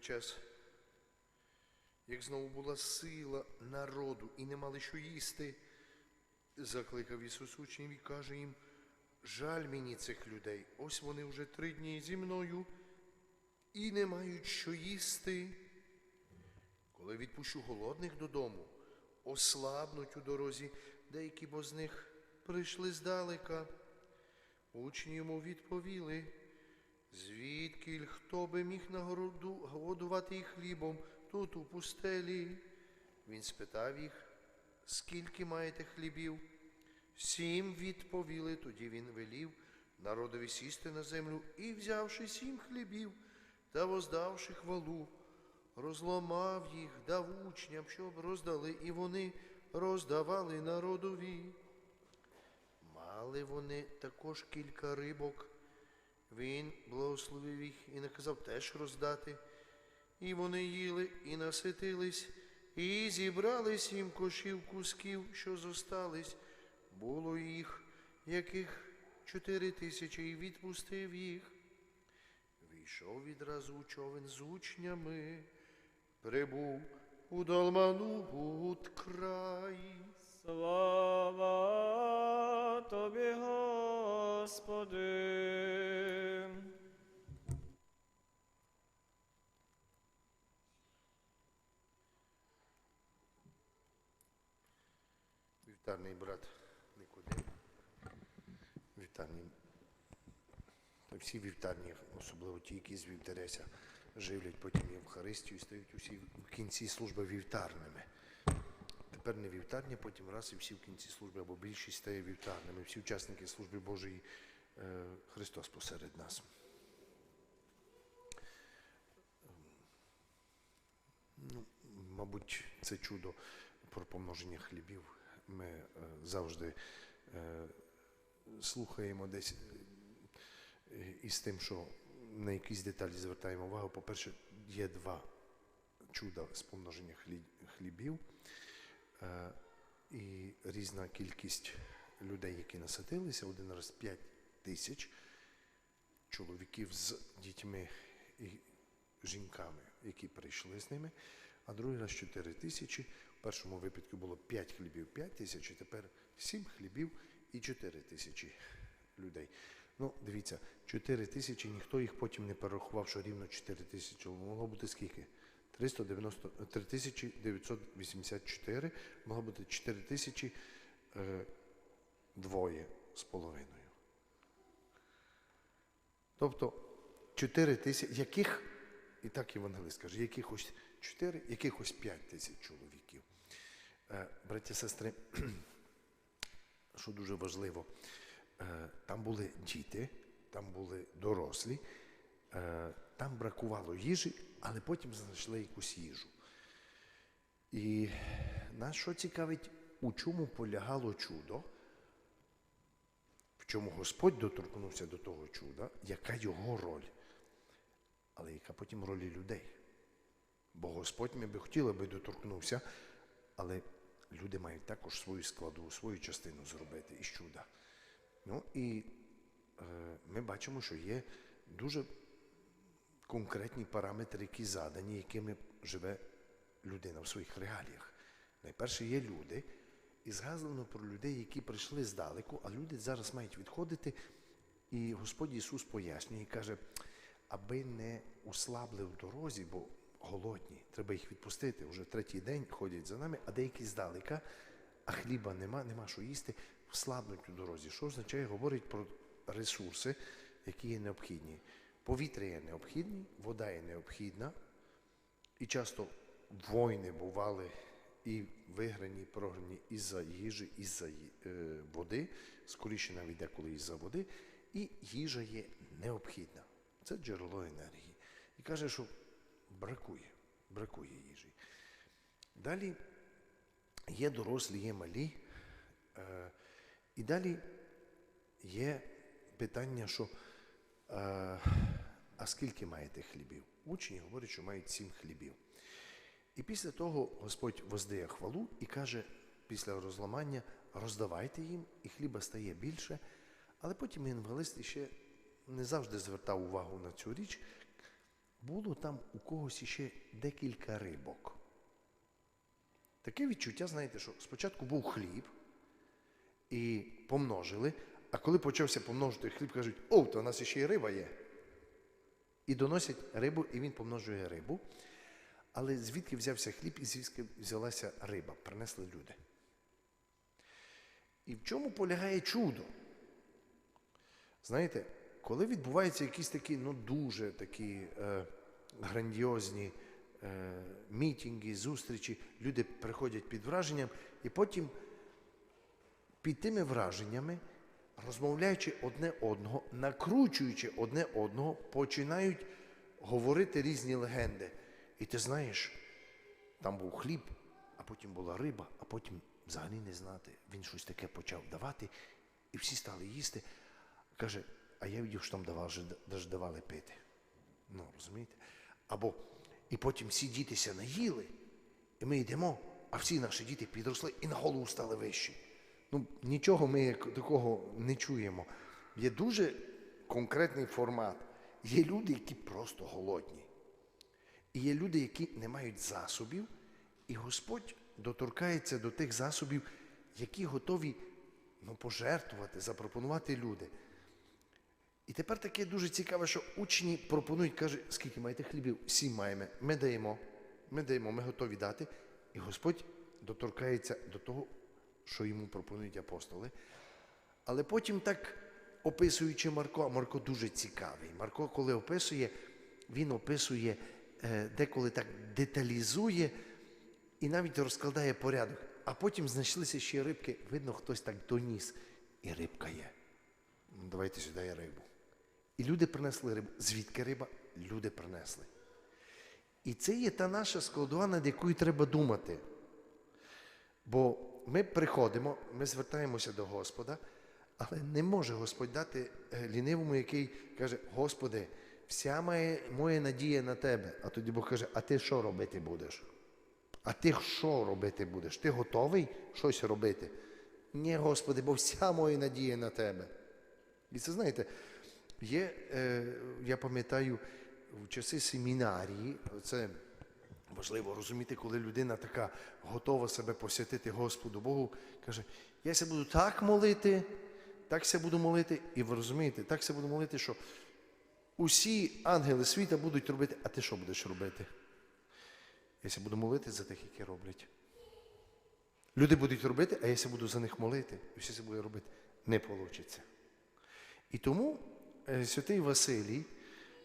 той час, як знову була сила народу і не мали що їсти, закликав Ісус учнів і каже їм, жаль мені цих людей, ось вони вже три дні зі мною і не мають що їсти. Коли відпущу голодних додому, ослабнуть у дорозі, деякі бо з них прийшли здалека. Учні йому відповіли, звідки хто би міг нагодувати їх хлібом тут, у пустелі. Він спитав їх, скільки маєте хлібів? Сім відповіли, тоді він велів народові сісти на землю і, взявши сім хлібів та воздавши хвалу, розламав їх, дав учням, щоб роздали, і вони роздавали народові. Мали вони також кілька рибок. Він благословив їх і наказав теж роздати. І вони їли і наситились, і зібрали сім кошів кусків, що зостались. Було їх, яких чотири тисячі, і відпустив їх. Війшов відразу у човен з учнями, прибув у Далманут край. Слава тобі, Господи. Вівтарний брат Никодим. Вівтарні. Та всі вівтарні, особливо ті, які з вівтареся, живлять потім Євхаристію і стають усі в кінці служби вівтарними. Тепер не вівтарні, потім раз і всі в кінці служби, або більшість стає вівтарними. Всі учасники служби Божої е, Христос посеред нас. Ну, мабуть, це чудо про помноження хлібів. Ми е, завжди е, слухаємо десь е, із тим, що на якісь деталі звертаємо увагу. По-перше, є два чуда з помноження хлібів і різна кількість людей, які насадилися, один раз 5 тисяч чоловіків з дітьми і жінками, які прийшли з ними, а другий раз 4 тисячі. Першому випадку було 5 хлібів 5 тисяч, і тепер 7 хлібів і 4 тисячі людей. Ну, дивіться, 4 тисячі, ніхто їх потім не перерахував, що рівно 4 тисячі. Могло бути скільки? 390, 3984, могло бути 4 тисячі е, двоє з половиною. Тобто 4 тисячі, яких, і так євангелист каже, якихось 4, якихось 5 тисяч чоловіків. Е, Браті сестри, що дуже важливо, е, там були діти, там були дорослі, е, там бракувало їжі, але потім знайшли якусь їжу. І нас що цікавить, у чому полягало чудо, в чому Господь доторкнувся до того чуда, яка його роль, але яка потім роль людей. Бо Господь ми би хотіли, би доторкнувся, але люди мають також свою складу, свою частину зробити із чуда. Ну і е, ми бачимо, що є дуже конкретні параметри, які задані, якими живе людина в своїх реаліях. Найперше є люди, і згадано про людей, які прийшли здалеку, а люди зараз мають відходити. І Господь Ісус пояснює і каже, аби не услабли в дорозі, бо голодні, треба їх відпустити. Вже третій день ходять за нами, а деякі здалека, а хліба нема, нема що їсти, вслабнуть у дорозі. Що означає? Говорить про ресурси, які є необхідні. Повітря є необхідне, вода є необхідна, і часто війни бували і виграні, і програні із-за їжі, із-за е, води, скоріше навіть деколи із-за води, і їжа є необхідна. Це джерело енергії. І каже, що бракує, бракує їжі. Далі є дорослі, є малі. Е, і далі є питання, що е, а скільки маєте хлібів? Учні говорять, що мають сім хлібів. І після того Господь воздає хвалу і каже, після розламання роздавайте їм, і хліба стає більше. Але потім євангелист ще не завжди звертав увагу на цю річ. Було там у когось іще декілька рибок. Таке відчуття, знаєте, що спочатку був хліб і помножили, а коли почався помножити хліб, кажуть, о, то у нас ще й риба є. І доносять рибу, і він помножує рибу. Але звідки взявся хліб і звідки взялася риба? Принесли люди. І в чому полягає чудо? Знаєте, коли відбуваються якісь такі, ну дуже такі е, грандіозні е, мітинги, зустрічі, люди приходять під враженням, і потім під тими враженнями, розмовляючи одне одного, накручуючи одне одного, починають говорити різні легенди. І ти знаєш, там був хліб, а потім була риба, а потім взагалі не знати. Він щось таке почав давати, і всі стали їсти. Каже, а я видів, що там давали, навіть давали пити. Ну, розумієте? Або і потім всі дітися наїли, і ми йдемо, а всі наші діти підросли і на голову стали вищі. Ну, нічого ми такого не чуємо. Є дуже конкретний формат. Є люди, які просто голодні. І є люди, які не мають засобів, і Господь доторкається до тих засобів, які готові ну, пожертвувати, запропонувати люди. І тепер таке дуже цікаве, що учні пропонують, кажуть, скільки маєте хлібів? Сім маємо. Ми даємо, ми даємо, ми готові дати. І Господь доторкається до того, що йому пропонують апостоли. Але потім так, описуючи Марко, а Марко дуже цікавий. Марко, коли описує, він описує, е, деколи так деталізує і навіть розкладає порядок. А потім знайшлися ще рибки. Видно, хтось так доніс. І рибка є. Ну, давайте сюди рибу. І люди принесли рибу. Звідки риба? Люди принесли. І це є та наша складова, над якою треба думати. Бо ми приходимо, ми звертаємося до Господа, але не може Господь дати е, лінивому, який каже: Господи, вся моя, моя надія на тебе. А тоді Бог каже, а ти що робити будеш? А ти що робити будеш? Ти готовий щось робити? Ні, Господи, бо вся моя надія на тебе. І це знаєте, є, е, я пам'ятаю, в часи семінарії, це важливо розуміти, коли людина така готова себе посвятити Господу Богу, каже, я ся буду так молити, так ся буду молити, і ви розумієте, так ся буду молити, що усі ангели світа будуть робити, а ти що будеш робити? Я ся буду молити за тих, які роблять. Люди будуть робити, а я ся буду за них молити, і все це буде робити. Не вийде. І тому святий Василій,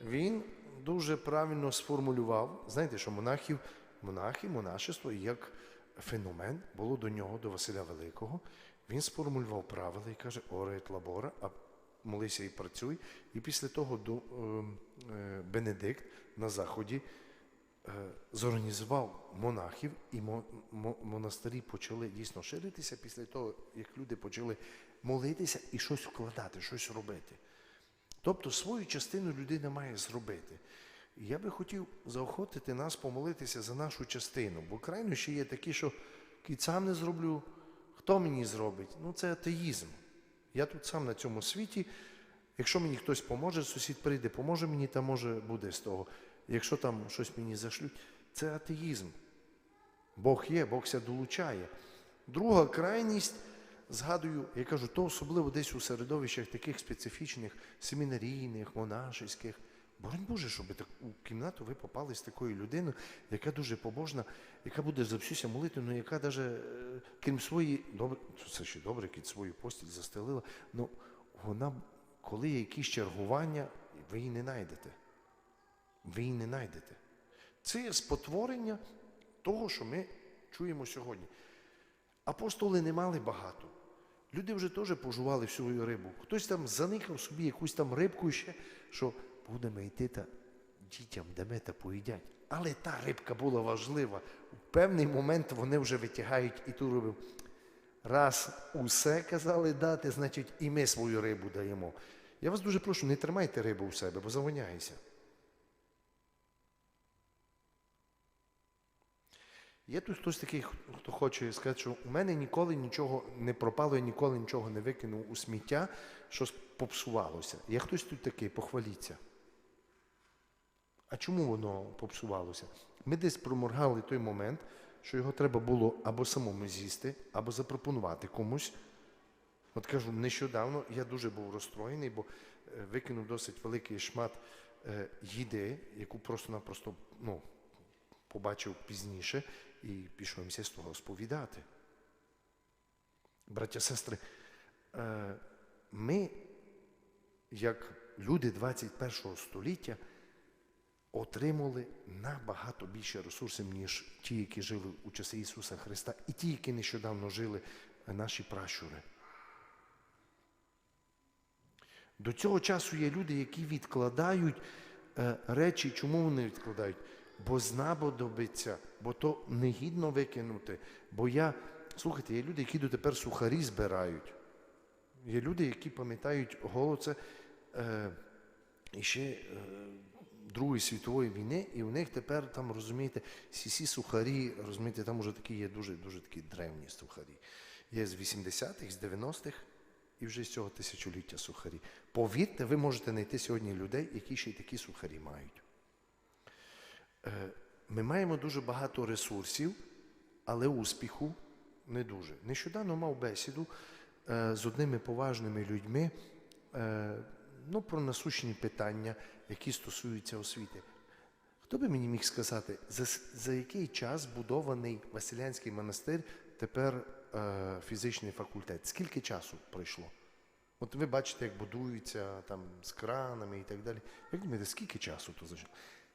він дуже правильно сформулював, знаєте, що монахів, монахи, монашество як феномен було до нього, до Василя Великого. Він сформулював правила і каже, орет лабора, а молися і працюй. І після того до, е, е, Бенедикт на Заході е, зорганізував монахів, і мо- мо- монастирі почали дійсно ширитися після того, як люди почали молитися і щось вкладати, щось робити. Тобто свою частину людина має зробити. Я би хотів заохотити нас помолитися за нашу частину, бо крайно ще є такі, що «Кіт сам не зроблю, хто мені зробить? Ну це атеїзм. Я тут сам на цьому світі. Якщо мені хтось поможе, сусід прийде, поможе мені, та може буде з того. Якщо там щось мені зашлють, це атеїзм. Бог є, Бог ся долучає. Друга крайність, згадую, я кажу, то особливо десь у середовищах таких специфічних, семінарійних, монашеських. Боронь Боже, щоб так у кімнату ви попали з такою людиною, яка дуже побожна, яка буде за всюся молити, ну яка навіть, крім своєї, добре, це ще добре, кіт свою постіль застелила, ну вона, коли є якісь чергування, ви її не знайдете. Ви її не знайдете. Це є спотворення того, що ми чуємо сьогодні. Апостоли не мали багато. Люди вже теж пожували всю свою рибу. Хтось там заникав собі якусь там рибку ще, що будемо йти та дітям даме та поїдять. Але та рибка була важлива. У певний момент вони вже витягають і ту рибу. Раз усе казали дати, значить і ми свою рибу даємо. Я вас дуже прошу, не тримайте рибу у себе, бо завоняється. Є тут хтось такий, хто хоче сказати, що у мене ніколи нічого не пропало, я ніколи нічого не викинув у сміття, що попсувалося. Є хтось тут такий, похваліться. А чому воно попсувалося? Ми десь проморгали той момент, що його треба було або самому з'їсти, або запропонувати комусь. От кажу, нещодавно я дуже був розстроєний, бо е, викинув досить великий шмат е, їди, яку просто-напросто ну, побачив пізніше і пішов з того сповідати. Браття, сестри, е, ми, як люди 21 століття, отримали набагато більше ресурсів, ніж ті, які жили у часи Ісуса Христа, і ті, які нещодавно жили наші пращури. До цього часу є люди, які відкладають е, речі. Чому вони відкладають? Бо знабодобиться, бо то негідно викинути. Бо я, слухайте, є люди, які дотепер сухарі збирають. Є люди, які пам'ятають голоце е, ще е, Другої світової війни, і у них тепер там, розумієте, сі сухарі, розумієте, там вже такі є дуже дуже такі древні сухарі. Є з 80-х, з 90-х і вже з цього тисячоліття сухарі. Повірте, ви можете знайти сьогодні людей, які ще й такі сухарі мають. Е, Ми маємо дуже багато ресурсів, але успіху не дуже. Нещодавно мав бесіду е, з одними поважними людьми е, ну, про насущні питання, які стосуються освіти. Хто би мені міг сказати, за, за який час будований Василянський монастир тепер е, фізичний факультет? Скільки часу пройшло? От ви бачите, як будуються там з кранами і так далі. Як думаєте, скільки часу то зайшло?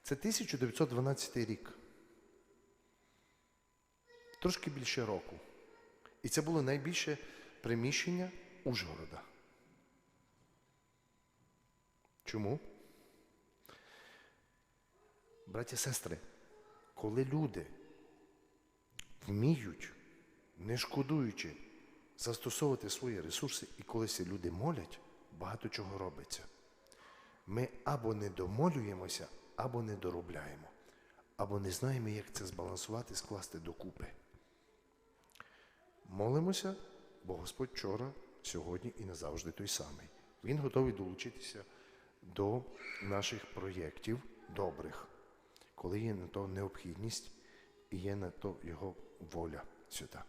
Це 1912 рік. Трошки більше року. І це було найбільше приміщення Ужгорода. Чому? Браті сестри, коли люди вміють, не шкодуючи, застосовувати свої ресурси, і коли ці люди молять, багато чого робиться. Ми або не домолюємося, або не доробляємо, або не знаємо, як це збалансувати, скласти докупи. Молимося, бо Господь вчора, сьогодні і назавжди той самий. Він готовий долучитися до наших проєктів добрих, коли є на то необхідність і є на то його воля свята.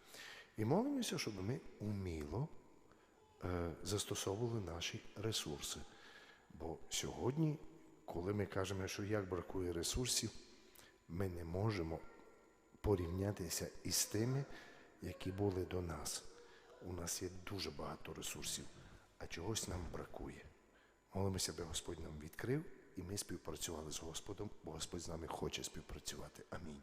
І молимося, щоб ми уміло е, застосовували наші ресурси. Бо сьогодні, коли ми кажемо, що як бракує ресурсів, ми не можемо порівнятися із тими, які були до нас. У нас є дуже багато ресурсів, а чогось нам бракує. Молимося, аби Господь нам відкрив, і ми співпрацювали з Господом, бо Господь з нами хоче співпрацювати. Амінь.